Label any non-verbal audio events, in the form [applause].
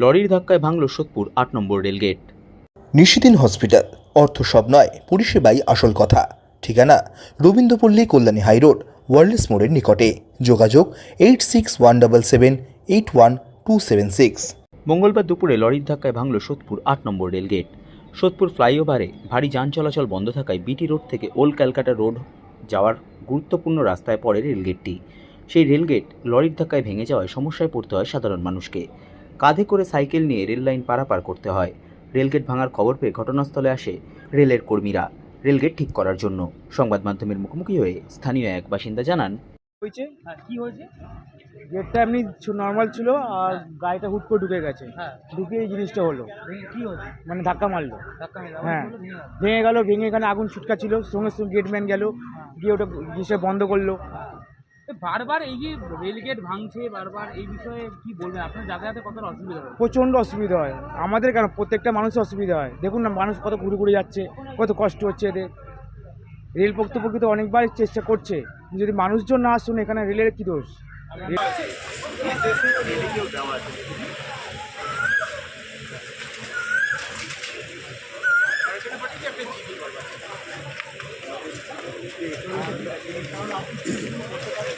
লরির ধাক্কায় ভাঙল সোদপুর আট নম্বর রেলগেট। নিশিদিন হসপিটাল অর্থ সব নয় পরিষেবাই আসল কথা। ঠিকানা রবীন্দ্রপল্লী কল্যাণী হাইরোড ওয়ার্ল্ডস মোড়ের নিকটে। যোগাযোগ eight six one double seven eight one two seven six. মঙ্গলবার দুপুরে লরির ধাক্কায় ভাঙল সোদপুর আট নম্বর রেলগেট। সোদপুর ফ্লাইওভারে ভারী যান চলাচল বন্ধ থাকায় বিটি রোড থেকে ওল্ড ক্যালকাটা রোড যাওয়ার গুরুত্বপূর্ণ রাস্তায় পড়ে রেলগেটটি। সেই রেলগেট লরির ধাক্কায় ভেঙে যাওয়ায় সমস্যায় পড়তে হয় সাধারণ মানুষকে। কাঁধে করে সাইকেল নিয়ে রেল লাইন পারাপার করতে হয়। রেলগেট ভাঙার খবর পেয়ে ঘটনাস্থলে আসে রেলের কর্মীরা। রেলগেট ঠিক করার জন্য। সংবাদ মাধ্যমের মুখোমুখি হয়ে স্থানীয় এক বাসিন্দা জানান হয়েছে? হ্যাঁ কি হয়েছে? গেটটা এমনি নর্মাল ছিল আর গাড়িটা হুট করে ঢুকে গেছে। হ্যাঁ। ঢুকে এই জিনিসটা হলো। কি হয়েছে? মানে ধাক্কা মারলো। হ্যাঁ। ভেঙে গেল। ভেঙে গেল এখানে আগুন ছুটকা ছিল সঙ্গে সঙ্গে গেটম্যান গেল গিয়ে ওটা জিনিসটা বন্ধ করল। বারবার এই যে রেলগেট ভাঙছে বারবার এই বিষয়ে কি বলবেন? আপনার যাতায়াতে কতটা অসুবিধা হবে প্রচণ্ড অসুবিধা হয়। আমাদের কেন? প্রত্যেকটা মানুষের অসুবিধা হয়। দেখুন না মানুষ কত ঘুরে ঘুরে যাচ্ছে কত কষ্ট হচ্ছে এদের। রেল কর্তৃপক্ষ তো অনেকবার চেষ্টা করছে যদি মানুষজন না আসুন এখানে রেলের কী দোষ? [laughs]